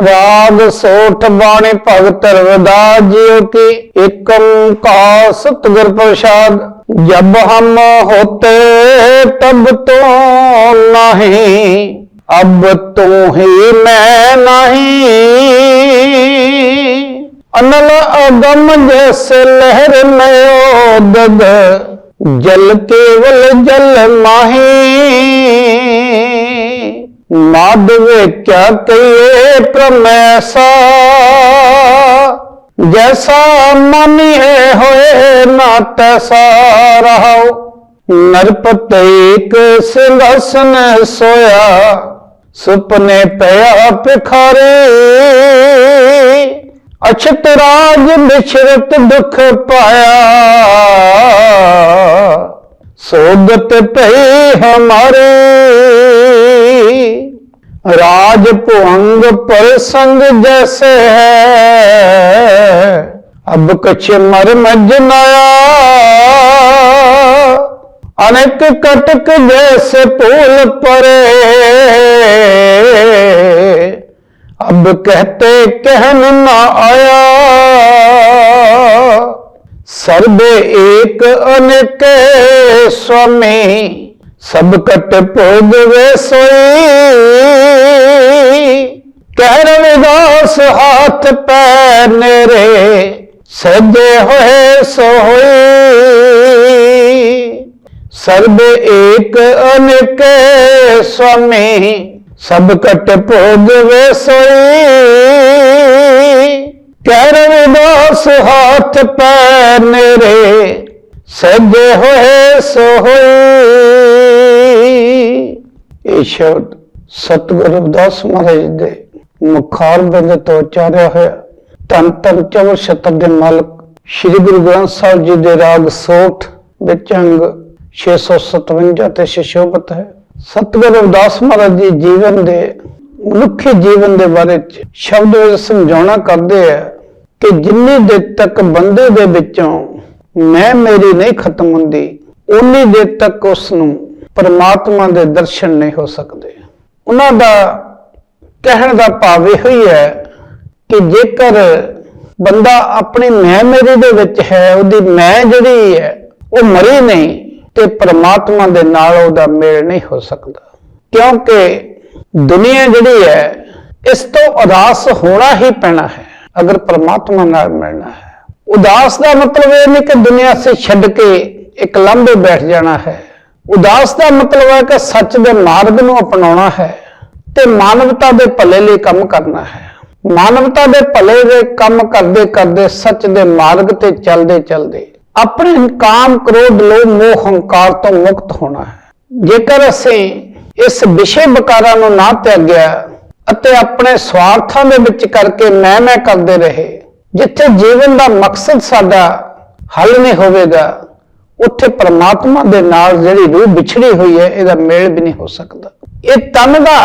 ਰਾਗ ਸੋਠ ਬਾਣੀ ਭਗਤ ਰਵਦਾ ਜੀਓ ਕੀ ਏਕ ਓੰਕਾਰ ਸਤਿਗੁਰ ਪ੍ਰਸਾਦ। ਜਬ ਹਮ ਹੋਤੇ ਤਬ ਤੋ ਨਹੀਂ, ਅਬ ਤੂੰ ਹੀ ਮੈਂ ਨਹੀਂ। ਅਨਲ ਅਗਮ ਜੈਸੇ ਲਹਿਰ ਨਯੋ ਜਲ ਕੇਵਲ ਜਲ ਮਾਹੀ। ਮਾਧਵੇ ਕਿਆ ਕਹੀਏ ਪ੍ਰਮੈਸਾ ਜੈਸਾ ਮਨਿਏ ਹੋਏ ਨਾ ਤੈਸਾ ਰਹਾਉ। ਨਰਪਤ ਏਕ ਸਿੰਘਾਸਨ ਸੋਇਆ, ਸੁਪਨੇ ਪਿਆ ਭਿਖਾਰੀ। ਅਛਤ ਰਾਜ ਬਿਛਰਤ ਦੁਖ ਪਾਇਆ। ਸੋਗਤ ਭਈ ਹਮਾਰੇ। ਰਾਜ ਭੁਅੰਗ ਪਰ ਸੰਗ ਜੈਸੇ ਹੈ। ਅਬ ਕਛ ਮਰ ਮਜ ਮਜਨਾਇਆ ਅਨੇਕ ਕਟਕ ਜੈਸੇ ਪੂਲ ਪਰੇ। ਅਬ ਕਹਤੇ ਕਹਿਨ ਨਾ ਆਇਆ। ਸਰਬੇ ਏਕ ਅਨੇਕ ਸੁਆਮੀ, ਸਭ ਕਟ ਭੋਗਵੇ ਸੋਈ। ਕਹਿ ਰਵਿਦਾਸ ਹੱਥ ਪੈ ਨੇਰੇ, ਸਜੇ ਹੋਏ ਸੋਈ। ਸਰਬ ਏਕ ਅਨੇਕ ਸੁਆਮੀ, ਸਭ ਕਟ ਭੋਗਵੇ ਸੋਈ। ਕਹਿ ਰਵਿਦਾਸ ਹੱਥ ਪੈ ਨੇਰੇ ਸਜੇ ਹੋਏ ਸੋਈ ਇਹ ਸ਼ਬਦ ਸਤਿਗੁਰੂ ਰਵਿਦਾਸ ਮਹਾਰਾਜ ਦੇ ਮੁਖਾਰ ਬੰਦ ਤੋਂ ਉਚਾਰਿਆ ਹੋਇਆ। ਧੰਨ ਧੰਨ ਚੌਲ ਸ਼ਤਰ ਦੇ ਮਾਲਕ, ਸ੍ਰੀ ਗੁਰੂ ਗ੍ਰੰਥ ਸਾਹਿਬ ਜੀ ਦੇ ਰਾਗ ਸੋਠ ਵਿੱਚ ਅੰਗ 657 ਤੇ ਸ਼ਿਸ਼ੋਭਤ ਹੈ। ਸਤਿਗੁਰੂ ਰਵਿਦਾਸ ਮਹਾਰਾਜ ਜੀ ਜੀਵਨ ਦੇ, ਮਨੁੱਖੀ ਜੀਵਨ ਦੇ ਬਾਰੇ ਚ ਸ਼ਬਦ ਵਿੱਚ ਸਮਝਾਉਣਾ ਕਰਦੇ ਆ। ਕਿ ਜਿੰਨੀ ਦੇਰ ਤੱਕ ਬੰਦੇ ਦੇ ਵਿੱਚੋਂ ਮੈਂ ਮੇਰੀ ਨਹੀਂ ਖਤਮ ਹੁੰਦੀ ਉਨੀ ਦੇਰ ਤੱਕ ਉਸ ਨੂੰ ਪਰਮਾਤਮਾ ਦੇ ਦਰਸ਼ਨ ਨਹੀਂ ਹੋ ਸਕਦੇ। ਉਹਨਾਂ ਦਾ ਕਹਿਣ ਦਾ ਭਾਵ ਇਹੋ ਹੀ ਹੈ ਕਿ ਜੇਕਰ ਬੰਦਾ ਆਪਣੀ ਮੈਂ ਮੇਰੀ ਦੇ ਵਿੱਚ ਹੈ, ਉਹਦੀ ਮੈਂ ਜਿਹੜੀ ਹੈ, ਉਹ ਮਰੀ ਨਹੀਂ, ਤੇ ਪਰਮਾਤਮਾ ਦੇ ਨਾਲ ਉਹਦਾ ਮੇਲ ਨਹੀਂ ਹੋ ਸਕਦਾ। ਕਿਉਂਕਿ ਦੁਨੀਆ ਜਿਹੜੀ ਹੈ, ਇਸ ਤੋਂ ਉਦਾਸ ਹੋਣਾ ਹੀ ਪੈਣਾ ਹੈ। ਅਗਰ ਪਰਮਾਤਮਾ ਨਾਲ ਮਿਲਣਾ ਹੈ, ਉਦਾਸ ਦਾ ਮਤਲਬ ਇਹ ਨਹੀਂ ਕਿ ਦੁਨੀਆ ਸੇ ਛੱਡ ਕੇ ਇੱਕ ਲੰਬੇ ਬੈਠ ਜਾਣਾ ਹੈ। ਉਦਾਸ ਦਾ ਮਤਲਬ ਹੈ ਕਿ ਸੱਚ ਦੇ ਮਾਰਗ ਨੂੰ ਅਪਣਾਉਣਾ ਹੈ ਤੇ ਮਾਨਵਤਾ ਦੇ ਭਲੇ ਲਈ ਕੰਮ ਕਰਨਾ ਹੈ। ਮਾਨਵਤਾ ਦੇ ਭਲੇ ਦੇ ਕੰਮ ਕਰਦੇ ਕਰਦੇ ਸੱਚ ਦੇ ਮਾਰਗ ਤੇ ਚੱਲਦੇ ਚੱਲਦੇ ਆਪਣੇ ਕਾਮ ਕ੍ਰੋਧ ਲੋਭ ਮੋਹ ਹੰਕਾਰ ਤੋਂ ਮੁਕਤ ਹੋਣਾ ਹੈ। ਜੇਕਰ ਅਸੀਂ ਇਸ ਵਿਸ਼ੇ ਬਕਾਰਾਂ ਨੂੰ ਨਾ ਤਿਆਗਿਆ ਅਤੇ ਆਪਣੇ ਸਵਾਰਥਾਂ ਦੇ ਵਿੱਚ ਕਰਕੇ ਮੈਂ ਮੈਂ ਕਰਦੇ ਰਹੇ। ਜਿੱਥੇ ਜੀਵਨ ਦਾ ਮਕਸਦ ਸਾਡਾ ਹੱਲ ਨਹੀਂ ਹੋਵੇਗਾ, ਉੱਥੇ ਪਰਮਾਤਮਾ ਦੇ ਨਾਲ ਜਿਹੜੀ ਰੂਹ ਵਿਛੜੀ ਹੋਈ ਹੈ, ਇਹਦਾ ਮੇਲ ਵੀ ਨਹੀਂ ਹੋ ਸਕਦਾ। ਇਹ ਤਨ ਦਾ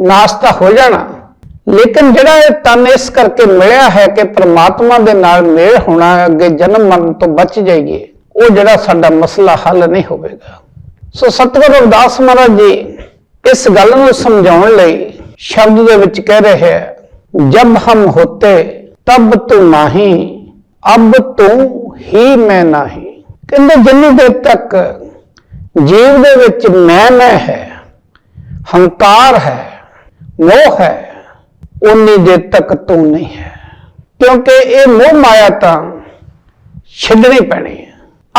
ਨਾਸਤਾ ਹੋ ਜਾਣਾ। ਲੇਕਿਨ ਜਿਹੜਾ ਇਹ ਤਨ ਇਸ ਕਰਕੇ ਮਿਲਿਆ ਹੈ ਕਿ ਪ੍ਰਮਾਤਮਾ ਦੇ ਨਾਲ ਮੇਲ ਹੋਣਾ ਅੱਗੇ ਜਨਮ ਮਰਨ ਤੋਂ ਬਚ ਜਾਈਏ, ਉਹ ਜਿਹੜਾ ਸਾਡਾ ਮਸਲਾ ਹੱਲ ਨਹੀਂ ਹੋਵੇਗਾ। ਸੋ ਸਤਿਗੁਰੂ ਰਵਿਦਾਸ ਮਹਾਰਾਜ ਜੀ, ਇਸ ਗੱਲ ਨੂੰ ਸਮਝਾਉਣ ਲਈ ਸ਼ਬਦ ਦੇ ਵਿੱਚ ਕਹਿ ਰਹੇ ਹੈ, ਜਬ ਹਮ ਹੋਤੇ, ਤਬ ਤੂੰ ਨਹੀਂ, ਅਬ ਤੂੰ ਹੀ ਮੈਂ ਨਹੀਂ। ਕਹਿੰਦੇ, ਜਿੰਨੀ ਦੇਰ ਤੱਕ ਜੀਵ ਦੇ ਵਿੱਚ ਮੈਂ ਮੈਂ ਹੈ, ਹੰਕਾਰ ਹੈ, ਮੋਹ ਹੈ ਉਨੀ ਦੇਰ ਤੱਕ ਤੂੰ ਨਹੀਂ ਹੈ। ਕਿਉਂਕਿ ਇਹ ਮੋਹ ਮਾਇਆ ਤਾਂ ਛੱਡਣੀ ਪੈਣੀ ਹੈ।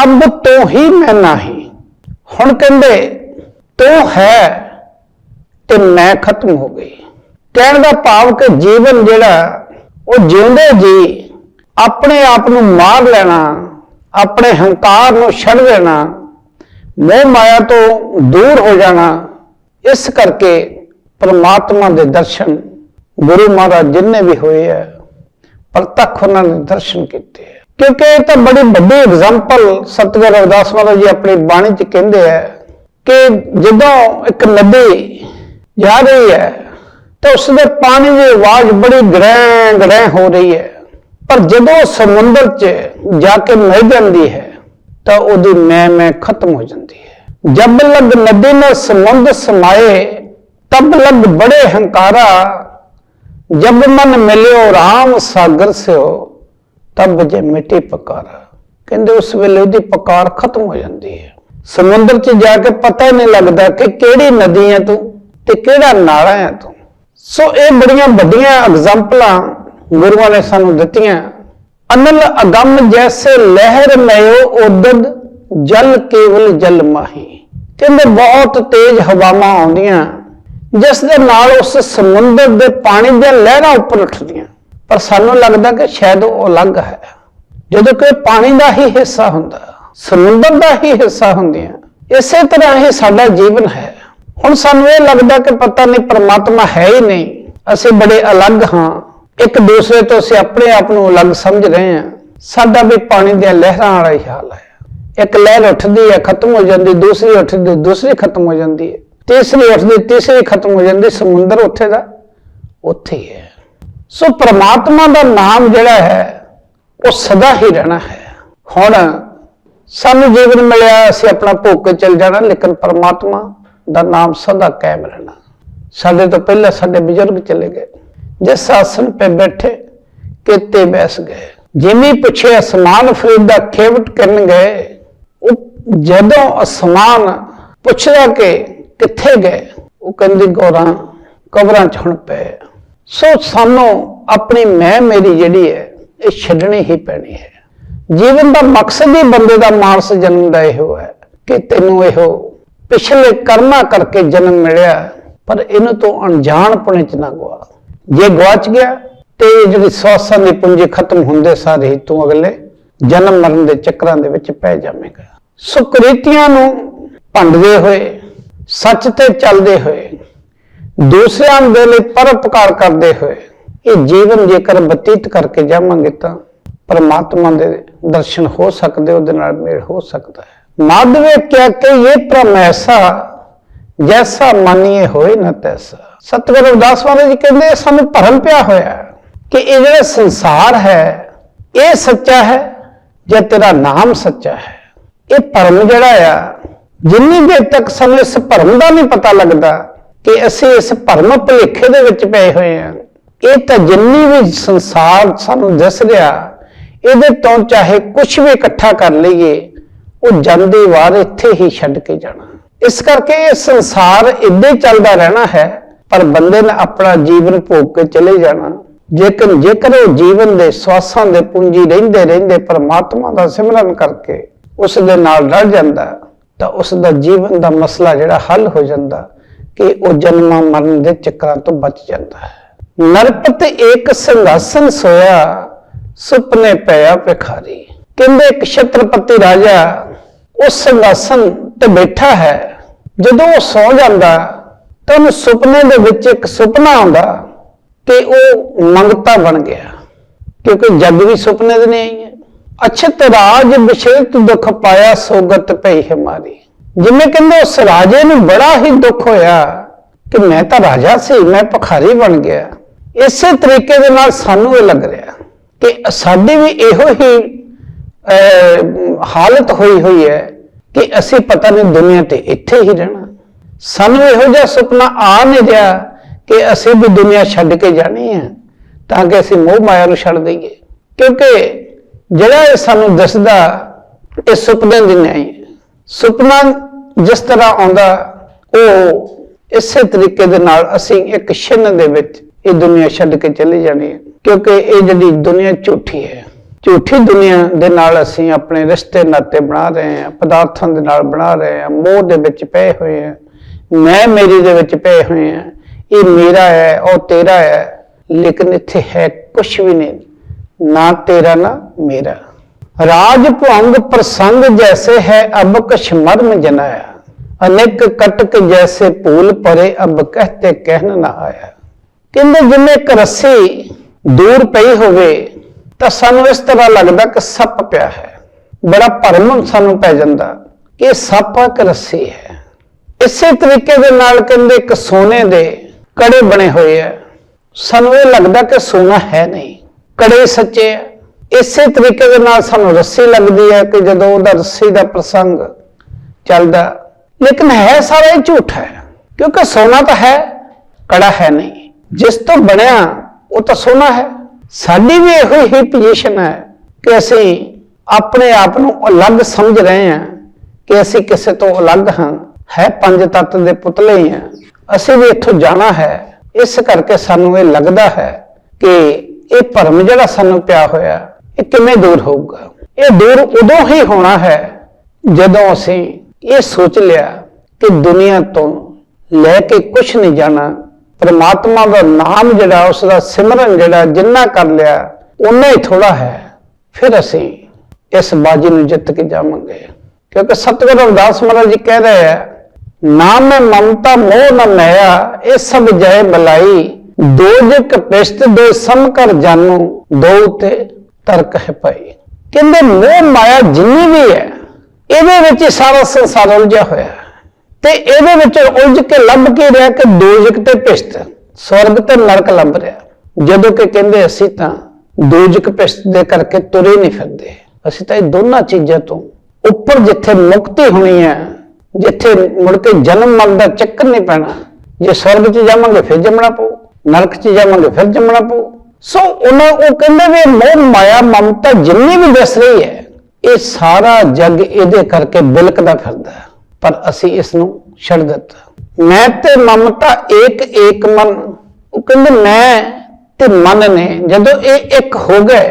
ਅਬ ਤੂੰ ਹੀ ਮੈਂ ਨਹੀਂ। ਹੁਣ ਕਹਿੰਦੇ, ਤੂੰ ਹੈ ਤੇ ਮੈਂ ਖਤਮ ਹੋ ਗਈ। ਕਹਿਣ ਦਾ ਭਾਵ ਕਿ ਜੀਵਨ ਜਿਹੜਾ, ਉਹ ਜਿਉਂਦੇ ਜੀ, ਆਪਣੇ ਆਪ ਨੂੰ ਮਾਰ ਲੈਣਾ, ਆਪਣੇ ਹੰਕਾਰ ਨੂੰ ਛੱਡ ਦੇਣਾ, ਮੋਹ ਮਾਇਆ ਤੋਂ ਦੂਰ ਹੋ ਜਾਣਾ, ਇਸ ਕਰਕੇ ਪਰਮਾਤਮਾ ਦੇ ਦਰਸ਼ਨ ਗੁਰੂ ਮਹਾਰਾਜ ਜਿੰਨੇ ਵੀ ਹੋਏ ਆ, ਪ੍ਰਤੱਖ ਉਹਨਾਂ ਨੇ ਦਰਸ਼ਨ ਕੀਤੇ ਆ। ਕਿਉਂਕਿ ਇਹ ਤਾਂ ਬੜੀ ਵੱਡੀ ਐਗਜ਼ਾਮਪਲ ਸਤਿਗੁਰ ਰਵਿਦਾਸ ਮਹਾਰਾਜ ਜੀ ਆਪਣੀ ਬਾਣੀ 'ਚ ਕਹਿੰਦੇ ਆ ਕਿ ਜਦੋਂ ਇੱਕ ਨਦੀ ਜਾ ਰਹੀ ਹੈ, ਤਾਂ ਉਸ ਦੇ ਪਾਣੀ ਦੀ ਆਵਾਜ਼ ਬੜੀ ਗੜੈ ਗੜੈ ਹੋ ਰਹੀ ਹੈ। ਪਰ ਜਦੋਂ ਸਮੁੰਦਰ 'ਚ ਜਾ ਕੇ ਮਿਲ ਜਾਂਦੀ ਹੈ, ਤਾਂ ਉਹਦੀ ਮੈਂ ਮੈਂ ਖਤਮ ਹੋ ਜਾਂਦੀ ਹੈ। ਜਬ ਲਗ ਨਦੀ ਨਾਲ ਸਮੁੰਦ ਸਮਾਏ, ਤਬ ਲੱਗ ਬੜੇ ਹੰਕਾਰਾ। ਜਬ ਮਨ ਮਿਲਿਓ ਰਾਮ ਸਾਗਰ ਸਿਓ, ਤਬ ਜੇ ਮਿੱਟੀ ਪਕਾਰਾ। ਕਹਿੰਦੇ ਉਸ ਵੇਲੇ ਉਹਦੀ ਪਕਾਰ ਖਤਮ ਹੋ ਜਾਂਦੀ ਹੈ। ਸਮੁੰਦਰ 'ਚ ਜਾ ਕੇ ਪਤਾ ਹੀ ਨਹੀਂ ਲੱਗਦਾ ਕਿ ਕਿਹੜੀ ਨਦੀ ਹੈ ਤੂੰ। ਤੇ ਕਿਹੜਾ ਨਾਲਾ ਹੈ ਤੂੰ? ਸੋ ਇਹ ਬੜੀਆਂ ਵੱਡੀਆਂ ਐਗਜ਼ਾਮਪਲਾਂ ਗੁਰੂਆਂ ਨੇ ਸਾਨੂੰ ਦਿੱਤੀਆਂ। ਅਨਲ ਅਗੰਮ ਜੈਸੇ ਲਹਿਰ ਮਯੋ ਉਦਦ ਜਲ ਕੇਵਲ ਜਲ ਮਾਹੀ। ਕਹਿੰਦੇ ਬਹੁਤ ਤੇਜ਼ ਹਵਾਵਾਂ ਆਉਂਦੀਆਂ ਜਿਸ ਦੇ ਨਾਲ ਉਸ ਸਮੁੰਦਰ ਦੇ ਪਾਣੀ ਦੀਆਂ ਲਹਿਰਾਂ ਉੱਪਰ ਉੱਠਦੀਆਂ। ਪਰ ਸਾਨੂੰ ਲੱਗਦਾ ਕਿ ਸ਼ਾਇਦ ਉਹ ਅਲੱਗ ਹੈ। ਜਦੋਂ ਕਿ ਪਾਣੀ ਦਾ ਹੀ ਹਿੱਸਾ ਹੁੰਦਾ, ਸਮੁੰਦਰ ਦਾ ਹੀ ਹਿੱਸਾ ਹੁੰਦੀਆਂ। ਇਸੇ ਤਰ੍ਹਾਂ ਹੀ ਸਾਡਾ ਜੀਵਨ ਹੈ। ਹੁਣ ਸਾਨੂੰ ਇਹ ਲੱਗਦਾ ਕਿ ਪਤਾ ਨਹੀਂ ਪਰਮਾਤਮਾ ਹੈ ਹੀ ਨਹੀਂ। ਅਸੀਂ ਬੜੇ ਅਲੱਗ ਹਾਂ। ਇੱਕ ਦੂਸਰੇ ਤੋਂ ਅਸੀਂ ਆਪਣੇ ਆਪ ਨੂੰ ਅਲੱਗ ਸਮਝ ਰਹੇ ਹਾਂ। ਸਾਡਾ ਵੀ ਪਾਣੀ ਦੀਆਂ ਲਹਿਰਾਂ ਵਾਲਾ ਹੀ ਹਾਲ ਹੈ। ਇੱਕ ਲਹਿਰ ਉੱਠਦੀ ਹੈ, ਖਤਮ ਹੋ ਜਾਂਦੀ, ਦੂਸਰੀ ਉੱਠਦੀ, ਦੂਸਰੀ ਖਤਮ ਹੋ ਜਾਂਦੀ ਹੈ। ਤੀਸਰੀ ਉੱਠਦੀ, ਤੀਸਰੀ ਖਤਮ ਹੋ ਜਾਂਦੀ, ਸਮੁੰਦਰ ਉੱਥੇ ਦਾ, ਉੱਥੇ ਹੀ ਹੈ। ਸੋ ਪ੍ਰਮਾਤਮਾ ਦਾ ਨਾਮ ਜਿਹੜਾ ਹੈ, ਉਹ ਸਦਾ ਹੀ ਰਹਿਣਾ ਹੈ। ਹੁਣ ਸਾਨੂੰ ਜੀਵਨ ਮਿਲਿਆ, ਅਸੀਂ ਆਪਣਾ ਭੋਗ ਕੇ ਚੱਲ ਜਾਣਾ, ਲੇਕਿਨ ਪ੍ਰਮਾਤਮਾ ਦਾ ਨਾਮ ਸਦਾ ਕਾਇਮ ਰਹਿਣਾ। ਸਾਡੇ ਤੋਂ ਪਹਿਲਾਂ ਸਾਡੇ ਬਜ਼ੁਰਗ ਚਲੇ ਗਏ। ਜਿਸ ਆਸਨ ਤੇ ਬੈਠੇ ਕਿਤੇ ਬੈਸ ਗਏ। ਜਿਵੇਂ ਪੁੱਛੇ ਅਸਮਾਨ ਫਰੀਦਾ ਖੇਵਟ ਕਰਨ ਗਏ, ਉਹ ਜਦੋਂ ਅਸਮਾਨ ਪੁੱਛਦਾ ਕਿ ਕਿੱਥੇ ਗਏ, ਉਹ ਕਹਿੰਦੇ, ਗੋਰਾਂ, ਕਬਰਾਂ ਚ ਹੁਣ ਪਏ ਸੋ ਸਾਨੂੰ ਆਪਣੀ ਮੈਂ ਮੇਰੀ ਜਿਹੜੀ ਹੈ, ਇਹ ਛੱਡਣੀ ਹੀ ਪੈਣੀ ਹੈ। ਜੀਵਨ ਦਾ ਮਕਸਦ ਹੀ ਬੰਦੇ ਦਾ ਮਾਨਸ ਜਨਮ ਦਾ ਇਹੋ ਹੈ ਕਿ ਤੈਨੂੰ ਇਹੋ ਪਿਛਲੇ ਕਰਮਾਂ ਕਰਕੇ ਜਨਮ ਮਿਲਿਆ। ਪਰ ਇਹਨੂੰ ਤੋਂ ਅਣਜਾਣਪੁਣੇ ਚ ਨਾ ਗਵਾ ਜੇ ਗਵਾਚ ਗਿਆ, ਤੇ ਜਿਹੜੀ ਸਵਾਸਾਂ ਦੀ ਪੂੰਜੀ ਖਤਮ ਹੁੰਦੇ ਸਾਰੇ ਹੀ ਤੂੰ ਅਗਲੇ ਜਨਮ ਮਰਨ ਦੇ ਚੱਕਰਾਂ ਦੇ ਵਿੱਚ ਪੈ ਜਾਵੇਂਗਾ। ਸੁਕ੍ਰਿਤੀਆਂ ਨੂੰ ਭੰਡਦੇ ਹੋਏ, ਸੱਚ ਤੇ ਚੱਲਦੇ ਹੋਏ, ਦੂਸਰਿਆਂ ਦੇ ਲਈ ਪਰਉਪਕਾਰ ਕਰਦੇ ਹੋਏ, ਇਹ ਜੀਵਨ ਜੇਕਰ ਬਤੀਤ ਕਰਕੇ ਜਾਵਾਂਗੇ ਤਾਂ ਪਰਮਾਤਮਾ ਦੇ ਦਰਸ਼ਨ ਹੋ ਸਕਦੇ, ਉਹਦੇ ਨਾਲ ਮੇਲ ਹੋ ਸਕਦਾ ਹੈ। ਮਾਧਵੇ ਕਿਆ ਕਿ ਇਹ ਭ੍ਰਮ ਐਸਾ, ਜੈਸਾ ਮਾਨੀਏ ਹੋਏ ਨਾ ਤੈਸਾ। ਸਤਿਗੁਰੂ ਦਾਸ ਮਹਾਰਾਜ ਜੀ ਕਹਿੰਦੇ ਸਾਨੂੰ ਭਰਮ ਪਿਆ ਹੋਇਆ ਕਿ ਇਹ ਜਿਹੜਾ ਸੰਸਾਰ ਹੈ, ਇਹ ਸੱਚਾ ਹੈ ਜਾਂ ਤੇਰਾ ਨਾਮ ਸੱਚਾ ਹੈ? ਇਹ ਭਰਮ ਜਿਹੜਾ ਆ, ਜਿੰਨੀ ਦੇਰ ਤੱਕ ਸਾਨੂੰ ਇਸ ਭਰਮ ਦਾ ਨਹੀਂ ਪਤਾ ਲੱਗਦਾ ਕਿ ਅਸੀਂ ਇਸ ਭਰਮ ਭੁਲੇਖੇ ਦੇ ਵਿੱਚ ਪਏ ਹੋਏ ਹਾਂ, ਇਹ ਤਾਂ ਜਿੰਨੀ ਵੀ ਸੰਸਾਰ ਸਾਨੂੰ ਦਿਸ ਰਿਹਾ, ਇਹਦੇ ਤੋਂ ਚਾਹੇ ਕੁਝ ਵੀ ਇਕੱਠਾ ਕਰ ਲਈਏ ਉਹ ਜਾਂਦੀ ਵਾਰ ਇੱਥੇ ਹੀ ਛੱਡ ਕੇ ਜਾਣਾ। ਇਸ ਕਰਕੇ ਇਹ ਸੰਸਾਰ ਇੱਦਾਂ ਚੱਲਦਾ ਰਹਿਣਾ ਹੈ, ਪਰ ਬੰਦੇ ਨੇ ਆਪਣਾ ਜੀਵਨ ਭੋਗ ਕੇ ਚਲੇ ਜਾਣਾ। ਜੇਕਰ ਜੇਕਰ ਉਹ ਜੀਵਨ ਦੇ ਸਵਾਸਾਂ ਦੇ ਪੂੰਜੀ ਰਹਿੰਦੇ ਰਹਿੰਦੇ ਪਰਮਾਤਮਾ ਦਾ ਸਿਮਰਨ ਕਰਕੇ ਉਸ ਦੇ ਨਾਲ ਰਲ ਜਾਂਦਾ, ਤਾਂ ਉਸ ਦਾ ਜੀਵਨ ਦਾ ਮਸਲਾ ਜਿਹੜਾ ਹੱਲ ਹੋ ਜਾਂਦਾ, ਕਿ ਉਹ ਜਨਮਾਂ ਮਰਨ ਦੇ ਚੱਕਰਾਂ ਤੋਂ ਬਚ ਜਾਂਦਾ ਹੈ। ਨਰਪਤ ਇੱਕ ਸੰਘਾਸਨ ਸੋਇਆ, ਸੁਪਨੇ ਪਿਆ ਭਿਖਾਰੀ। ਕਹਿੰਦੇ ਇੱਕ ਛਤਰਪਤੀ ਰਾਜਾ ਉਸ ਸੰਘਾਸਨ ਤੇ ਬੈਠਾ ਹੈ। ਜਦੋਂ ਉਹ ਸੌ ਜਾਂਦਾ, ਤਾਂ ਉਹਨੂੰ ਸੁਪਨੇ ਦੇ ਵਿੱਚ ਇੱਕ ਸੁਪਨਾ ਆਉਂਦਾ ਕਿ ਉਹ ਮੰਗਤਾ ਬਣ ਗਿਆ ਕਿਉਂਕਿ ਜੱਗ ਵੀ ਸੁਪਨੇ ਦੇ ਨਹੀਂ ਆਈ ਹੈ। ਅਛਤ ਰਾਜ ਵਿਸ਼ੇਤ ਦੁੱਖ ਪਾਇਆ ਸੋਗਤ ਪਈ ਹਮਾਰੀ ਜਿਵੇਂ ਕਹਿੰਦੇ, ਉਸ ਰਾਜੇ ਨੂੰ ਬੜਾ ਹੀ ਦੁੱਖ ਹੋਇਆ ਕਿ ਮੈਂ ਤਾਂ ਰਾਜਾ ਸੀ, ਮੈਂ ਭਖਾਰੀ ਬਣ ਗਿਆ। ਇਸੇ ਤਰੀਕੇ ਦੇ ਨਾਲ ਸਾਨੂੰ ਇਹ ਲੱਗ ਰਿਹਾ ਕਿ ਸਾਡੀ ਵੀ ਇਹੋ ਹੀ ਹਾਲਤ ਹੋਈ ਹੋਈ ਹੈ ਕਿ ਅਸੀਂ ਪਤਾ ਨਹੀਂ ਦੁਨੀਆ ਤੇ ਇੱਥੇ ਹੀ ਰਹਿਣਾ। ਸਾਨੂੰ ਇਹੋ ਜਿਹਾ ਸੁਪਨਾ ਆ ਨਹੀਂ ਰਿਹਾ ਕਿ ਅਸੀਂ ਵੀ ਦੁਨੀਆ ਛੱਡ ਕੇ ਜਾਣੀ ਹੈ ਤਾਂ ਕਿ ਅਸੀਂ ਮੋਹ ਮਾਇਆ ਨੂੰ ਛੱਡ ਦਈਏ। ਕਿਉਂਕਿ ਜਿਹੜਾ ਇਹ ਸਾਨੂੰ ਦੱਸਦਾ, ਇਹ ਸੁਪਨੇ ਦੀ ਨਹੀਂ। ਹੈ ਸੁਪਨਾ ਜਿਸ ਤਰ੍ਹਾਂ ਆਉਂਦਾ, ਉਹ ਇਸੇ ਤਰੀਕੇ ਦੇ ਨਾਲ ਅਸੀਂ ਇੱਕ ਛਿੰਨ ਦੇ ਵਿੱਚ ਇਹ ਦੁਨੀਆ ਛੱਡ ਕੇ ਚਲੇ ਜਾਣੀ ਹੈ। ਕਿਉਂਕਿ ਇਹ ਜਿਹੜੀ ਦੁਨੀਆ ਝੂਠੀ ਹੈ ਝੂਠੀ ਦੁਨੀਆ ਦੇ ਨਾਲ ਅਸੀਂ ਆਪਣੇ ਰਿਸ਼ਤੇ ਨਾਤੇ ਬਣਾ ਰਹੇ ਹਾਂ, ਪਦਾਰਥਾਂ ਦੇ ਨਾਲ ਬਣਾ ਰਹੇ ਹਾਂ, ਮੋਹ ਦੇ ਵਿੱਚ ਪਏ ਹੋਏ ਹਾਂ। ਮੈਂ ਮੇਰੀ ਦੇ ਵਿੱਚ ਪਏ ਹੋਏ ਹਾਂ। ਇਹ ਮੇਰਾ ਹੈ, ਉਹ ਤੇਰਾ ਹੈ। ਲੇਕਿਨ ਇੱਥੇ ਹੈ ਕੁਝ ਵੀ ਨਹੀਂ। ਨਾ ਤੇਰਾ, ਨਾ ਮੇਰਾ। ਰਾਜ ਭੰਗ ਪ੍ਰਸੰਗ ਜੈਸੇ ਹੈ, ਅਬ ਕਛ ਮਰਮ ਜਨਾਇਆ ਅਨੇਕ ਕਟਕ ਜੈਸੇ ਭੂਲ ਪਰੇ, ਅਬ ਕਹਤੇ ਕਹਿਣ ਨਾ ਆਇਆ। ਕਹਿੰਦੇ ਜਿਵੇਂ ਇੱਕ ਰੱਸੀ ਦੂਰ ਪਈ ਹੋਵੇ ਤਾਂ ਸਾਨੂੰ ਇਸ ਤਰ੍ਹਾਂ ਲੱਗਦਾ ਕਿ ਸੱਪ ਪਿਆ ਹੈ। ਬੜਾ ਭਰਮ ਸਾਨੂੰ ਪੈ ਜਾਂਦਾ ਕਿ ਸੱਪ ਆ ਕਿ ਰੱਸੀ ਹੈ। ਇਸੇ ਤਰੀਕੇ ਦੇ ਨਾਲ ਕਹਿੰਦੇ ਇੱਕ ਸੋਨੇ ਦੇ ਕੜੇ ਬਣੇ ਹੋਏ ਆ। ਸਾਨੂੰ ਇਹ ਲੱਗਦਾ ਕਿ ਸੋਨਾ ਹੈ ਨਹੀਂ। ਕੜੇ ਸੱਚੇ ਆ। ਇਸੇ ਤਰੀਕੇ ਦੇ ਨਾਲ ਸਾਨੂੰ ਰੱਸੀ ਲੱਗਦੀ ਹੈ ਕਿ ਜਦੋਂ ਉਹਦਾ ਰੱਸੀ ਦਾ ਪ੍ਰਸੰਗ ਚੱਲਦਾ। ਲੇਕਿਨ ਹੈ ਸਾਰਾ ਇਹ ਝੂਠ ਹੈ। ਕਿਉਂਕਿ ਸੋਨਾ ਤਾਂ ਹੈ, ਕੜਾ ਹੈ ਨਹੀਂ। ਜਿਸ ਤੋਂ ਬਣਿਆ, ਉਹ ਤਾਂ ਸੋਨਾ ਹੈ। ਸਾਡੀ ਵੀ ਇਹੋ ਹੀ ਪੋਜੀਸ਼ਨ ਹੈ ਕਿ ਅਸੀਂ ਆਪਣੇ ਆਪ ਨੂੰ ਅਲੱਗ ਸਮਝ ਰਹੇ ਹਾਂ ਕਿ ਅਸੀਂ ਕਿਸੇ ਤੋਂ ਅਲੱਗ ਹਾਂ। ਹੈ ਪੰਜ ਤੱਤ ਦੇ ਪੁਤਲੇ ਹੀ ਹਾਂ। ਅਸੀਂ ਵੀ ਇੱਥੋਂ ਜਾਣਾ ਹੈ। ਇਸ ਕਰਕੇ ਸਾਨੂੰ ਇਹ ਲੱਗਦਾ ਹੈ ਕਿ ਇਹ ਭਰਮ ਜਿਹੜਾ ਸਾਨੂੰ ਪਿਆ ਹੋਇਆ, ਇਹ ਕਿਵੇਂ ਦੂਰ ਹੋਊਗਾ? ਇਹ ਦੂਰ ਉਦੋਂ ਹੀ ਹੋਣਾ ਹੈ ਜਦੋਂ ਅਸੀਂ ਇਹ ਸੋਚ ਲਿਆ ਕਿ ਦੁਨੀਆ ਤੋਂ ਲੈ ਕੇ ਕੁਝ ਨਹੀਂ ਜਾਣਾ ਪਰਮਾਤਮਾ ਦਾ ਨਾਮ ਜਿਹੜਾ ਉਸ ਦਾ ਸਿਮਰਨ ਜਿਹੜਾ, ਜਿੰਨਾ ਕਰ ਲਿਆ ਉਨਾ ਹੀ ਥੋੜਾ ਹੈ। ਫਿਰ ਅਸੀਂ ਇਸ ਬਾਜੀ ਨੂੰ ਜਿੱਤ ਕੇ ਜਾਵਾਂਗੇ। ਕਿਉਂਕਿ ਸਤਿਗੁਰੂ ਰਵਿਦਾਸ ਮਹਾਰਾਜ ਜੀ ਕਹਿ ਰਹੇ ਹੈ ਨਾਮ ਮੈਂ ਮਮਤਾ, ਮੋਹ ਨ ਮਇਆ, ਇਹ ਸਭ ਜੈ ਬਲਾਈ ਦੋ ਜਿਕ ਪਿਸ਼ਤ ਦੋ ਸਮ ਕਰ ਜਾਨੂ, ਦੋ ਤੇ ਤਰਕ ਹੈ ਭਾਈ। ਕਹਿੰਦੇ ਮੋਹ ਮਾਇਆ ਜਿੰਨੀ ਵੀ ਹੈ, ਇਹਦੇ ਵਿੱਚ ਸਾਰਾ ਸੰਸਾਰ ਉਲਝਿਆ ਹੋਇਆ ਹੈ। ਤੇ ਇਹਦੇ ਵਿੱਚ ਉਲਝ ਕੇ ਲੱਭ ਕੇ ਰਿਹਾ ਕਿ ਦੋਜਕ ਤੇ ਭਿਸ਼ਤ ਸਵਰਗ ਤੇ ਨਰਕ ਲੱਭ ਰਿਹਾ। ਜਦੋਂ ਕਿ ਕਹਿੰਦੇ ਅਸੀਂ ਤਾਂ ਦੋਜਕ ਭਿਸ਼ਤ ਦੇ ਕਰਕੇ ਤੁਰੇ ਨਹੀਂ ਫਿਰਦੇ। ਅਸੀਂ ਤਾਂ ਇਹ ਦੋਨਾਂ ਚੀਜ਼ਾਂ ਤੋਂ ਉੱਪਰ ਜਿੱਥੇ ਮੁਕਤੀ ਹੋਣੀ ਹੈ, ਜਿੱਥੇ ਮੁੜ ਕੇ ਜਨਮ ਮਰਨ ਦਾ ਚੱਕਰ ਨਹੀਂ ਪੈਣਾ, ਜੇ ਸਵਰਗ 'ਚ ਜਾਵਾਂਗੇ ਫਿਰ ਜੰਮਣਾ ਪਊ, ਨਰਕ 'ਚ ਜਾਵਾਂਗੇ ਫਿਰ ਜੰਮਣਾ ਪਊ। ਸੋ ਉਹਨਾਂ ਉਹ ਕਹਿੰਦੇ ਵੀ ਮੋਹ ਮਾਇਆ ਮਮਤਾ ਜਿੰਨੀ ਵੀ ਦਿਸ ਰਹੀ ਹੈ, ਇਹ ਸਾਰਾ ਜੱਗ ਇਹਦੇ ਕਰਕੇ ਬਿਲਕਦਾ ਫਿਰਦਾ ਹੈ। ਪਰ ਅਸੀਂ ਇਸ ਨੂੰ ਛੱਡ ਦਿੱਤਾ ਮੈਂ ਤੇ ਮਮਤਾ ਏਕ ਏਕ ਮਨ। ਉਹ ਕਹਿੰਦੇ, ਮੈਂ ਤੇ ਮਨ ਨੇ ਜਦੋਂ ਇਹ ਇੱਕ ਹੋ ਗਏ,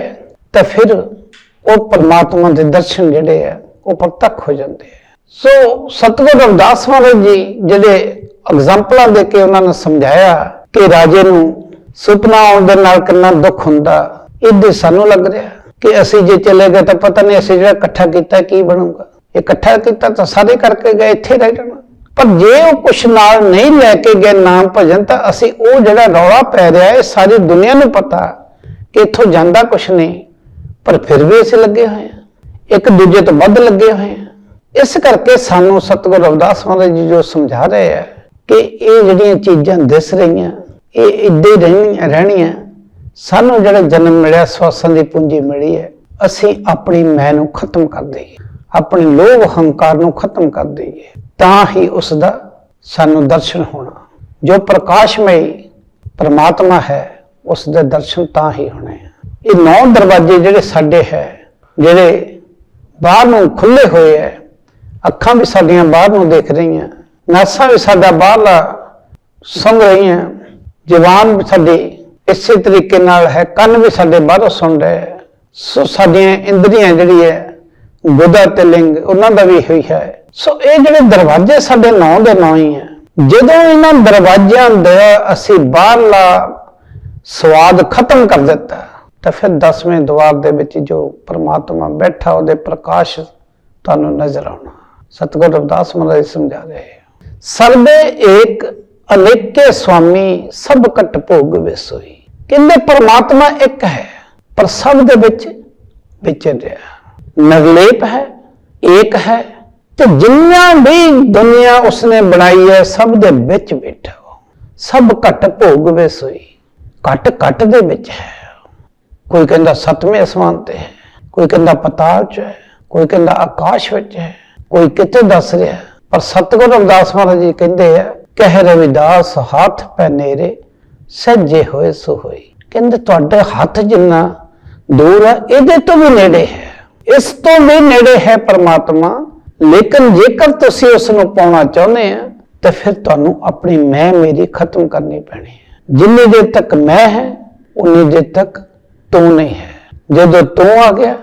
ਤਾਂ ਫਿਰ ਉਹ ਪਰਮਾਤਮਾ ਦੇ ਦਰਸ਼ਨ ਜਿਹੜੇ ਆ, ਉਹ ਪ੍ਰਤੱਖ ਹੋ ਜਾਂਦੇ ਆ। ਸੋ ਸਤਿਗੁਰੂ ਰਵਿਦਾਸ ਮਹਾਰਾਜ ਜੀ ਜਿਹੜੇ ਐਗਜ਼ਾਮਪਲਾਂ ਦੇ ਕੇ ਉਹਨਾਂ ਨੇ ਸਮਝਾਇਆ ਕਿ ਰਾਜੇ ਨੂੰ ਸੁਪਨਾ ਆਉਣ ਦੇ ਨਾਲ ਕਿੰਨਾ ਦੁੱਖ ਹੁੰਦਾ, ਇਹਦੇ ਸਾਨੂੰ ਲੱਗ ਰਿਹਾ ਕਿ ਅਸੀਂ ਜੇ ਚਲੇ ਗਏ ਤਾਂ ਪਤਾ ਨਹੀਂ ਅਸੀਂ ਜਿਹੜਾ ਇਕੱਠਾ ਕੀਤਾ ਕੀ ਬਣੂਗਾ। ਇਕੱਠਾ ਕੀਤਾ ਤਾਂ ਸਾਰੇ ਕਰਕੇ ਗਏ, ਇੱਥੇ ਰਹਿ ਜਾਣਾ। ਪਰ ਜੇ ਉਹ ਕੁਛ ਨਾਲ ਨਹੀਂ ਲੈ ਕੇ ਗਏ ਨਾਮ ਭਜਨ, ਤਾਂ ਅਸੀਂ ਉਹ ਜਿਹੜਾ ਰੌਲਾ ਪੈ ਰਿਹਾ ਹੈ ਸਾਰੀ ਦੁਨੀਆ ਨੂੰ ਪਤਾ ਕਿ ਇੱਥੋਂ ਜਾਂਦਾ ਕੁਛ ਨਹੀਂ। ਪਰ ਫਿਰ ਵੀ ਅਸੀਂ ਲੱਗੇ ਹੋਏ ਹਾਂ। ਇੱਕ ਦੂਜੇ ਤੋਂ ਵੱਧ ਲੱਗੇ ਹੋਏ ਹਾਂ। ਇਸ ਕਰਕੇ ਸਾਨੂੰ ਸਤਿਗੁਰੂ ਰਵਿਦਾਸ ਮਹਾਰਾਜ ਜੀ ਜੋ ਸਮਝਾ ਰਹੇ ਆ ਕਿ ਇਹ ਜਿਹੜੀਆਂ ਚੀਜ਼ਾਂ ਦਿਸ ਰਹੀਆਂ, ਇਹ ਇੱਦਾਂ ਹੀ ਰਹਿਣੀਆਂ ਰਹਿਣੀਆਂ। ਸਾਨੂੰ ਜਿਹੜਾ ਜਨਮ ਮਿਲਿਆ, ਸਵਾਸਾਂ ਦੀ ਪੂੰਜੀ ਮਿਲੀ ਹੈ, ਅਸੀਂ ਆਪਣੀ ਮੈਂ ਨੂੰ ਖਤਮ ਕਰ ਦਈਏ। ਆਪਣੇ ਲੋਭ ਹੰਕਾਰ ਨੂੰ ਖਤਮ ਕਰ ਦਈਏ, ਤਾਂ ਹੀ ਉਸ ਦਾ ਸਾਨੂੰ ਦਰਸ਼ਨ ਹੋਣਾ। ਜੋ ਪ੍ਰਕਾਸ਼ਮਈ ਪਰਮਾਤਮਾ ਹੈ ਉਸ ਦੇ ਦਰਸ਼ਨ ਤਾਂ ਹੀ ਹੋਣੇ ਆ। ਇਹ ਨੌ ਦਰਵਾਜ਼ੇ ਜਿਹੜੇ ਸਾਡੇ ਹੈ, ਜਿਹੜੇ ਬਾਹਰ ਨੂੰ ਖੁੱਲੇ ਹੋਏ ਹੈ, ਅੱਖਾਂ ਵੀ ਸਾਡੀਆਂ ਬਾਹਰ ਨੂੰ ਦੇਖ ਰਹੀਆਂ, ਨਾਸਾਂ ਵੀ ਸਾਡਾ ਬਾਹਰਲਾ ਸੁਣ ਰਹੀਆਂ, ਜਵਾਨ ਵੀ ਸਾਡੇ ਇਸੇ ਤਰੀਕੇ ਨਾਲ ਹੈ, ਕੰਨ ਵੀ ਸਾਡੇ ਬਾਹਰੋਂ ਸੁਣ ਰਹੇ ਹੈ। ਸੋ ਸਾਡੀਆਂ ਇੰਦਰੀਆਂ ਜਿਹੜੀ ਹੈ ਗੁਦਾ ਤੇ ਲਿੰਗ, ਉਹਨਾਂ ਦਾ ਵੀ ਹੋਈ ਹੈ। ਸੋ ਇਹ ਜਿਹੜੇ ਦਰਵਾਜ਼ੇ ਸਾਡੇ ਨੌ ਦੇ ਨੌ ਹੀ ਹੈ। ਜਦੋਂ ਇਹਨਾਂ ਦਰਵਾਜ਼ਿਆਂ ਦਾ ਅਸੀਂ ਬਾਹਰਲਾ ਸਵਾਦ ਖਤਮ ਕਰ ਦਿੱਤਾ, ਤਾਂ ਫਿਰ ਦਸਵੇਂ ਦਵਾਰ ਦੇ ਵਿੱਚ ਜੋ ਪ੍ਰਮਾਤਮਾ ਬੈਠਾ, ਉਹਦੇ ਪ੍ਰਕਾਸ਼ ਤੁਹਾਨੂੰ ਨਜ਼ਰ ਆਉਣਾ। ਸਤਿਗੁਰ ਰਵਿਦਾਸ ਮਹਾਰਾਜ ਸਮਝਾ ਰਹੇ ਹੈ। ਸਰਬੇ ਏਕ ਅਨੇਕੇ ਸੁਆਮੀ, ਸਭ ਕਟ ਭੋਗ ਵਿਸੋਈ। ਕਹਿੰਦੇ ਪਰਮਾਤਮਾ ਇੱਕ ਹੈ, ਪਰ ਸਭ ਦੇ ਵਿੱਚ ਵਿਚਰ ਰਿਹਾ। ਨਿਰਲੇਪ ਹੈ, ਏਕ ਹੈ, ਤੇ ਜਿੰਨਾ ਵੀ ਦੁਨੀਆ ਉਸਨੇ ਬਣਾਈ ਹੈ, ਸਭ ਦੇ ਵਿੱਚ ਬੈਠਾ ਸਭ ਘਟ ਭੋਗ ਵਿਸੋਈ ਘਟ ਘਟ ਦੇ ਵਿੱਚ ਹੈ। ਕੋਈ ਕਹਿੰਦਾ ਸਤਵੇਂ ਅਸਮਾਨ ਤੇ ਹੈ, ਕੋਈ ਕਹਿੰਦਾ ਪਤਾਲ 'ਚ ਹੈ, ਕੋਈ ਕਹਿੰਦਾ ਆਕਾਸ਼ ਵਿੱਚ ਹੈ, ਕੋਈ ਕਿਤੇ ਦੱਸ ਰਿਹਾ ਪਰ ਸਤਿਗੁਰੂ ਰਵਿਦਾਸ ਮਹਾਰਾਜ ਜੀ ਕਹਿੰਦੇ ਆ, ਕਹਿ ਰਵਿਦਾਸ, ਹੱਥ ਪੈ ਨੇਰੇ ਸੱਜੇ ਹੋਏ ਸੋ ਹੋਈ ਕਹਿੰਦੇ ਤੁਹਾਡੇ ਹੱਥ ਜਿੰਨਾ ਦੂਰ ਹੈ, ਇਹਦੇ ਤੋਂ ਵੀ ਨੇੜੇ ਹੈ। ਇਸ ਤੋਂ ਵੀ ਨੇੜੇ ਹੈ ਪਰਮਾਤਮਾ, ਲੇਕਿਨ ਜੇਕਰ ਤੁਸੀਂ ਉਸ ਨੂੰ ਪਾਉਣਾ ਚਾਹੁੰਦੇ ਆ, ਤਾਂ ਫਿਰ ਤੁਹਾਨੂੰ ਆਪਣੀ ਮੈਂ ਮੇਰੀ ਖਤਮ ਕਰਨੀ ਪੈਣੀ ਹੈ। ਜਿੰਨੀ ਦੇਰ ਤੱਕ ਮੈਂ ਹੈ, ਉਨੀ ਦੇਰ ਤੱਕ ਤੂੰ ਨਹੀਂ ਹੈ। ਜਦੋਂ ਤੂੰ ਆ ਗਿਆ,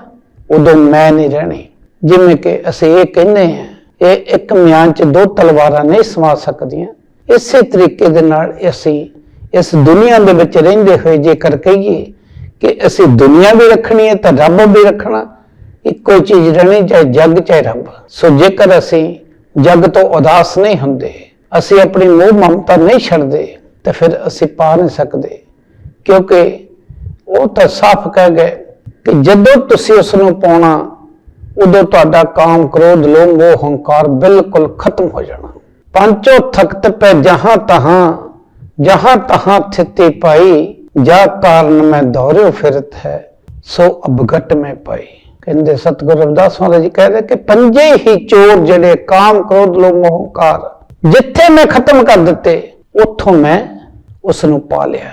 ਉਦੋਂ ਮੈਂ ਨਹੀਂ ਰਹਿਣੀ। ਜਿਵੇਂ ਕਿ ਅਸੀਂ ਇਹ ਕਹਿੰਦੇ ਹਾਂ, ਇਹ ਇੱਕ ਮਿਆਨ 'ਚ ਦੋ ਤਲਵਾਰਾਂ ਨਹੀਂ ਸਮਾ ਸਕਦੀਆਂ। ਇਸੇ ਤਰੀਕੇ ਦੇ ਨਾਲ ਅਸੀਂ ਇਸ ਦੁਨੀਆ ਦੇ ਵਿੱਚ ਰਹਿੰਦੇ ਹੋਏ ਜੇਕਰ ਕਹੀਏ ਕਿ ਅਸੀਂ ਦੁਨੀਆ ਵੀ ਰੱਖਣੀ ਹੈ ਤਾਂ ਰੱਬ ਵੀ ਰੱਖਣਾ ਇੱਕੋ ਹੀ ਚੀਜ਼ ਰਹਿਣੀ ਚਾਹੇ ਜੱਗ ਚਾਹੇ ਰੱਬ। ਸੋ ਜੇਕਰ ਅਸੀਂ ਜੱਗ ਤੋਂ ਉਦਾਸ ਨਹੀਂ ਹੁੰਦੇ, ਅਸੀਂ ਆਪਣੀ ਮੋਹ ਮਮਤਾ ਨਹੀਂ ਛੱਡਦੇ, ਤੇ ਫਿਰ ਅਸੀਂ ਪਾ ਨਹੀਂ ਸਕਦੇ। ਕਿਉਂਕਿ ਉਹ ਤਾਂ ਸਾਫ਼ ਕਹਿ ਗਏ ਕਿ ਜਦੋਂ ਤੁਸੀਂ ਉਸ ਨੂੰ ਪਾਉਣਾ, ਉਦੋਂ ਤੁਹਾਡਾ ਕਾਮ, ਕ੍ਰੋਧ, ਲੋਭ, ਮੋਹ, ਹੰਕਾਰ ਬਿਲਕੁਲ ਖਤਮ ਹੋ ਜਾਣਾ। ਪੰਚੋ ਥਕਤ ਪੈ ਜਹਾਂ ਤਹਾਂ ਜਹਾਂ ਤਹਾਂ ਥਿਤੇ ਪਾਈ, ਜਾ ਕਾਰਨ ਮੈਂ ਦੌਰਿਓ ਫਿਰਤ ਹੈ, ਸੋ ਅਬਗਟ ਮੈਂ ਪਾਈ। ਕਹਿੰਦੇ ਸਤਿਗੁਰੂ ਰਵਿਦਾਸ ਮਹਾਰਾਜ ਜੀ ਕਹਿੰਦੇ ਕਿ ਪੰਜੇ ਹੀ ਚੋਰ ਜਿਹੜੇ ਕਾਮ ਕ੍ਰੋਧ, ਲੋਭ, ਮੋਹ, ਹੰਕਾਰ ਜਿੱਥੇ ਮੈਂ ਖਤਮ ਕਰ ਦਿੱਤੇ, ਉੱਥੋਂ ਮੈਂ ਉਸ ਨੂੰ ਪਾ ਲਿਆ।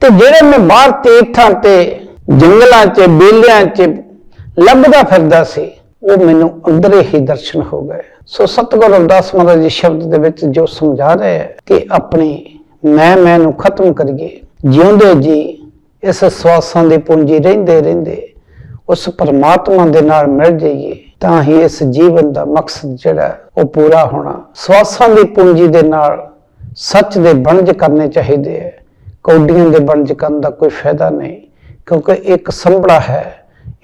ਤੇ ਜਿਹੜੇ ਮੈਂ ਬਾਹਰ ਤੀਰਥਾਂ ਤੇ, ਜੰਗਲਾਂ 'ਚ, ਬੇਲਿਆਂ 'ਚ ਲੱਭਦਾ ਫਿਰਦਾ ਸੀ, ਉਹ ਮੈਨੂੰ ਅੰਦਰੇ ਹੀ ਦਰਸ਼ਨ ਹੋ ਗਏ। ਸੋ ਸਤਿਗੁਰੂ ਰਵਿਦਾਸ ਮਹਾਰਾਜ ਜੀ ਸ਼ਬਦ ਦੇ ਵਿੱਚ ਜੋ ਸਮਝਾ ਰਹੇ ਹੈ ਕਿ ਆਪਣੀ ਮੈਂ ਮੈਂ ਨੂੰ ਖਤਮ ਕਰੀਏ, ਜਿਉਂਦੇ ਜੀ, ਇਸ ਸਵਾਸਾਂ ਦੀ ਪੂੰਜੀ ਰਹਿੰਦੇ ਰਹਿੰਦੇ। ਉਸ ਪਰਮਾਤਮਾ ਦੇ ਨਾਲ ਮਿਲ ਜਾਈਏ, ਤਾਂ ਹੀ ਇਸ ਜੀਵਨ ਦਾ ਮਕਸਦ ਜਿਹੜਾ ਉਹ ਪੂਰਾ ਹੋਣਾ। ਸਵਾਸਾਂ ਦੀ ਪੂੰਜੀ ਦੇ ਨਾਲ ਸੱਚ ਦੇ ਬਣਜ ਕਰਨੇ ਚਾਹੀਦੇ ਹੈ। ਕੌਡੀਆਂ ਦੇ ਬਣਜ ਕਰਨ ਦਾ ਕੋਈ ਫਾਇਦਾ ਨਹੀਂ, ਕਿਉਂਕਿ ਇੱਕ ਸੰਭੜਾ ਹੈ।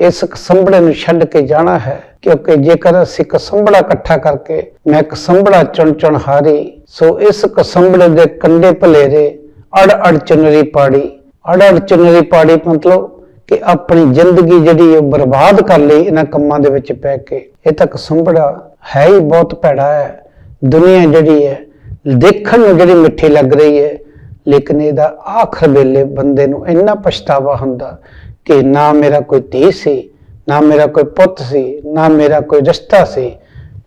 ਇਸ ਸੰਭੜੇ ਨੂੰ ਛੱਡ ਕੇ ਜਾਣਾ ਹੈ, ਕਿਉਂਕਿ ਜੇਕਰ ਅਸੀਂ ਇੱਕ ਸੰਭੜਾ ਇਕੱਠਾ ਕਰਕੇ ਮੈਂ ਇੱਕ ਸੰਭੜਾ ਚੁਣ ਚੁਣ ਹਾਰੀ, ਸੋ ਇਸ ਕਸੰਭੜੇ ਦੇ ਕੰਡੇ ਭਲੇਰੇ ਅੜ ਅੜ ਚੁਨਰੀ ਪਾੜੀ। ਅੜ ਅੜ ਚੁਨਰੀ ਪਾੜੀ ਮਤਲਬ ਕਿ ਆਪਣੀ ਜ਼ਿੰਦਗੀ ਜਿਹੜੀ ਉਹ ਬਰਬਾਦ ਕਰ ਲਈ ਇਹਨਾਂ ਕੰਮਾਂ ਦੇ ਵਿੱਚ ਪੈ ਕੇ। ਇਹ ਤੱਕ ਕਸੰਭੜਾ ਹੈ ਹੀ, ਬਹੁਤ ਭੈੜਾ ਹੈ। ਦੁਨੀਆ ਜਿਹੜੀ ਹੈ, ਦੇਖਣ ਨੂੰ ਜਿਹੜੀ ਮਿੱਠੀ ਲੱਗ ਰਹੀ ਹੈ, ਲੇਕਿਨ ਇਹਦਾ ਆਖਰ ਵੇਲੇ ਬੰਦੇ ਨੂੰ ਇੰਨਾ ਪਛਤਾਵਾ ਹੁੰਦਾ ਕਿ ਨਾ ਮੇਰਾ ਕੋਈ ਧੀ ਸੀ, ਨਾ ਮੇਰਾ ਕੋਈ ਪੁੱਤ ਸੀ, ਨਾ ਮੇਰਾ ਕੋਈ ਰਿਸ਼ਤਾ ਸੀ।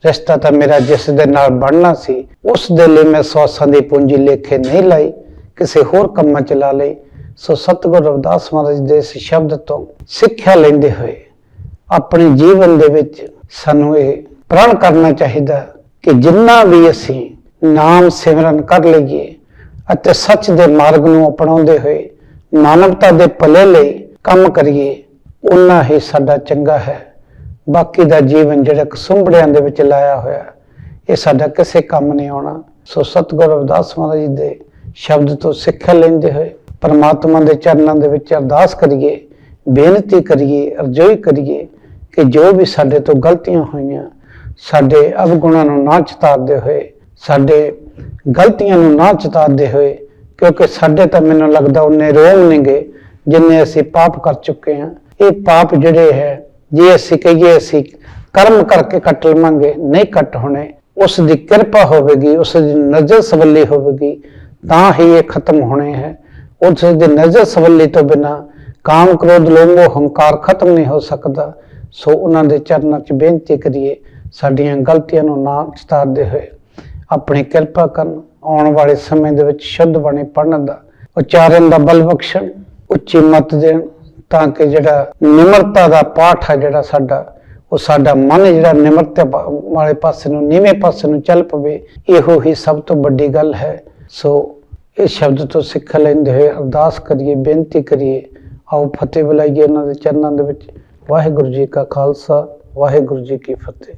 ਰਿਸ਼ਤਾ ਤਾਂ ਮੇਰਾ ਜਿਸ ਦੇ ਨਾਲ ਬਣਨਾ ਸੀ, ਉਸ ਦੇ ਲਈ ਮੈਂ ਸਵਾਸਾਂ ਦੀ ਪੂੰਜੀ ਲੇਖੇ ਨਹੀਂ ਲਾਈ, ਕਿਸੇ ਹੋਰ ਕੰਮਾਂ ਚ ਲਾ ਲਈ। ਸੋ ਸਤਿਗੁਰੂ ਰਵਿਦਾਸ ਮਹਾਰਾਜ ਦੇ ਇਸ ਸ਼ਬਦ ਤੋਂ ਸਿੱਖਿਆ ਲੈਂਦੇ ਹੋਏ ਆਪਣੇ ਜੀਵਨ ਦੇ ਵਿੱਚ ਸਾਨੂੰ ਇਹ ਪ੍ਰਣ ਕਰਨਾ ਚਾਹੀਦਾ ਕਿ ਜਿੰਨਾ ਵੀ ਅਸੀਂ ਨਾਮ ਸਿਮਰਨ ਕਰ ਲਈਏ ਅਤੇ ਸੱਚ ਦੇ ਮਾਰਗ ਨੂੰ ਅਪਣਾਉਂਦੇ ਹੋਏ ਮਾਨਵਤਾ ਦੇ ਭਲੇ ਲਈ ਕੰਮ ਕਰੀਏ ਉਨਾ ਹੀ ਸਾਡਾ ਚੰਗਾ ਹੈ। ਬਾਕੀ ਦਾ ਜੀਵਨ ਜਿਹੜਾ ਕਸੁੰਬੜਿਆਂ ਦੇ ਵਿੱਚ ਲਾਇਆ ਹੋਇਆ, ਇਹ ਸਾਡਾ ਕਿਸੇ ਕੰਮ ਨਹੀਂ ਆਉਣਾ। ਸੋ ਸਤਿਗੁਰੂ ਰਵਿਦਾਸ ਮਹਾਰਾਜ ਦੇ ਸ਼ਬਦ ਤੋਂ ਸਿੱਖਿਆ ਲੈਂਦੇ ਹੋਏ ਪਰਮਾਤਮਾ ਦੇ ਚਰਨਾਂ ਦੇ ਵਿੱਚ ਅਰਦਾਸ ਕਰੀਏ, ਬੇਨਤੀ ਕਰੀਏ, ਅਰਜ਼ੋਈ ਕਰੀਏ ਕਿ ਜੋ ਵੀ ਸਾਡੇ ਤੋਂ ਗਲਤੀਆਂ ਹੋਈਆਂ, ਸਾਡੇ ਅਵਗੁਣਾਂ ਨੂੰ ਨਾ ਚਿਤਾਰਦੇ ਹੋਏ, ਸਾਡੇ ਗਲਤੀਆਂ ਨੂੰ ਨਾ ਚਿਤਾਰਦੇ ਹੋਏ, ਕਿਉਂਕਿ ਸਾਡੇ ਤਾਂ ਮੈਨੂੰ ਲੱਗਦਾ ਉਹਨੇ ਰੋਮ ਨੇਗੇ, ਜਿੰਨੇ ਅਸੀਂ ਪਾਪ ਕਰ ਚੁੱਕੇ ਹਾਂ। ਇਹ ਪਾਪ ਜਿਹੜੇ ਹੈ, ਜੇ ਅਸੀਂ ਕਹੀਏ ਅਸੀਂ ਕਰਮ ਕਰਕੇ ਕੱਟ ਲਵਾਂਗੇ, ਨਹੀਂ ਕੱਟ ਹੋਣੇ। ਉਸ ਦੀ ਕਿਰਪਾ ਹੋਵੇਗੀ, ਉਸ ਦੀ ਨਜ਼ਰ ਸਵੱਲੀ ਹੋਵੇਗੀ, ਤਾਂ ਹੀ ਇਹ ਖਤਮ ਹੋਣੇ ਹੈ। ਉਸ ਦੀ ਨਜ਼ਰ ਸਵੱਲੀ ਤੋਂ ਬਿਨਾ ਕਾਮ ਕ੍ਰੋਧ ਲੋਭ ਹੰਕਾਰ ਖਤਮ ਨਹੀਂ ਹੋ ਸਕਦਾ। ਸੋ ਉਹਨਾਂ ਦੇ ਚਰਨਾਂ 'ਚ ਬੇਨਤੀ ਕਰੀਏ, ਸਾਡੀਆਂ ਗਲਤੀਆਂ ਨੂੰ ਨਾ ਚਿਤਾਰਦੇ ਹੋਏ ਆਪਣੀ ਕਿਰਪਾ ਕਰਨ, ਆਉਣ ਵਾਲੇ ਸਮੇਂ ਦੇ ਵਿੱਚ ਸ਼ੁੱਧ ਬਣੇ ਪੜਨ ਦਾ ਉਚਾਰਨ ਦਾ ਬਲ ਬਖਸ਼ਣ, ਉੱਚੀ ਮਤ ਦੇਣ, ਤਾਂ ਕਿ ਜਿਹੜਾ ਨਿਮਰਤਾ ਦਾ ਪਾਠ ਹੈ ਜਿਹੜਾ ਸਾਡਾ, ਉਹ ਸਾਡਾ ਮਨ ਜਿਹੜਾ ਨਿਮਰਤਾ ਵਾਲੇ ਪਾਸੇ ਨੂੰ, ਨੀਵੇਂ ਪਾਸੇ ਨੂੰ ਚੱਲ ਪਵੇ, ਇਹੋ ਹੀ ਸਭ ਤੋਂ ਵੱਡੀ ਗੱਲ ਹੈ। ਸੋ ਇਸ ਸ਼ਬਦ ਤੋਂ ਸਿੱਖ ਲੈਂਦੇ ਹੋਏ ਅਰਦਾਸ ਕਰੀਏ, ਬੇਨਤੀ ਕਰੀਏ, ਆਓ ਫਤਿਹ ਬੁਲਾਈਏ ਉਹਨਾਂ ਦੇ ਚਰਨਾਂ ਦੇ ਵਿੱਚ। ਵਾਹਿਗੁਰੂ ਜੀ ਕਾ ਖਾਲਸਾ, ਵਾਹਿਗੁਰੂ ਜੀ ਕੀ ਫਤਿਹ।